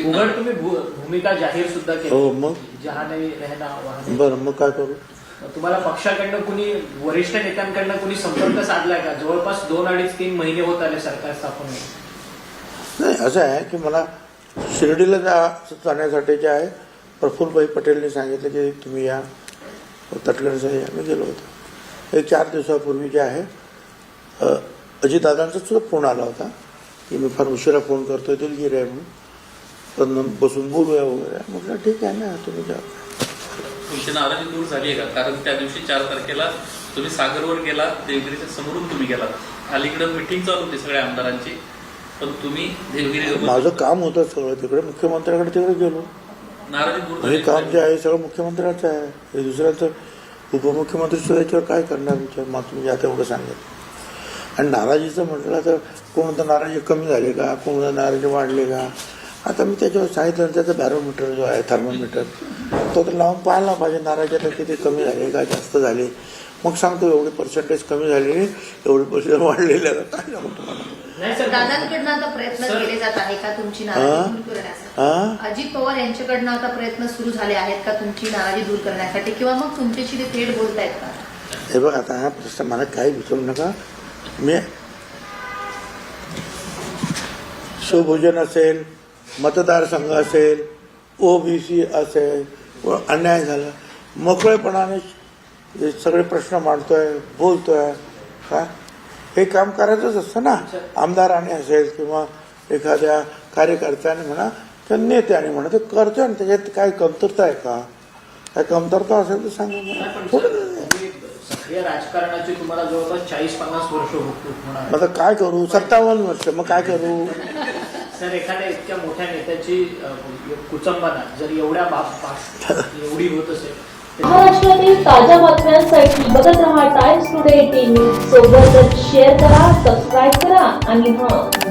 उघड तुम्ही भू- भूमिका जाहीर सुद्धा केली. हो मग? जहा नाही रहना वहा नहीं. बरं मग काय करू? तुम्हाला पक्षाकडनं कुणी वरिष्ठ नेत्यांकडनं कुणी संपर्क साधलाय का? जवळपास दोन अडीच तीन महिने होत आले सरकार स्थापन होऊन. नाही असं आहे की मला शिर्डीला जा जाण्यासाठी जे आहे प्रफुल्लभाई पटेलने सांगितलं की तुम्ही या. तटकरेंसाठी मी गेलो होतो. एक चार दिवसापूर्वी जे आहे अ, अजितदादांचा सुद्धा फोन आला होता की मी फार उशिरा फोन करतोय दिलगिरी आहे म्हणून. पण बसून बोलूया वगैरे. म्हटलं ठीक आहे ना तुम्ही जा. तुमची नाराजी दूर झाली आहे का? कारण त्या दिवशी चार तारखेला तुम्ही सागरवर गेला देवगिरीच्या समोरून तुम्ही गेला अलीकडे मिटिंग चालू होती सगळ्या आमदारांची. पण तुम्ही देवगिरी माझं काम होतं सगळं. तिकडे मुख्यमंत्र्याकडे तिकडे गेलो. नाराजी दूर हे काम जे आहे सगळं मुख्यमंत्र्याचं आहे. हे दुसऱ्याचं उपमुख्यमंत्री सुद्धा याच्यावर काय करणार विचार? मग तुम्ही आता एवढं सांगेल आणि नाराजीचं म्हटलं तर कोणतं नाराजी कमी झाले का? कोणतं नाराजी वाढले का? आता मी त्याच्यावर सांगितलं त्याचा बॅरोमीटर जो आहे थर्मोमीटर तो तर लावून पाहायला पाहिजे. नाराजी किती कमी झाले का जास्त झाले. मग सांगतो एवढे पर्सेंटेज कमी झाले एवढे पर्सेंटेज वाढलेले. काय तुम्हाला? दादांकडनं आता प्रयत्न सर- केले जात आहे का तुमची? नाराजी दूर करण्यासाठी? अजित पवार यांच्याकडनं आता प्रयत्न सुरू झाले आहेत का तुमची नाराजी दूर करण्यासाठी? किंवा मग तुमच्याशी ते थेट बोलतायत का? हे बघ आता हा प्रश्न मला काही विचारू नका. मी शिवभोजन असेल मतदारसंघ असेल ओबीसी असेल व अन्याय झाला. मोकळेपणाने सगळे प्रश्न मांडतोय बोलतोय का हे काम करायचंच असतं ना. आमदाराने असेल किंवा एखाद्या कार्यकर्त्याने म्हणा किंवा नेत्याने म्हणा ते करतोय ना त्याच्यात काय कमतरता आहे का? काय कमतरता असेल तर सांगा राजकारणाची तुम्हाला जवळपास चाळीस पन्नास वर्ष होत आता काय करू? सत्तावन्न वर्ष मग काय करू? सर एखाद्या इतक्या मोठ्या नेत्याची म्हणजे कुचंबना जर एवढ्या बाब एवढी होत असेल महाराष्ट्रातील ताज्या बातम्यांसाठी बघत रहा टाइम्स टुडे टीव्ही सोबतच शेअर करा सबस्क्राईब करा आणि हां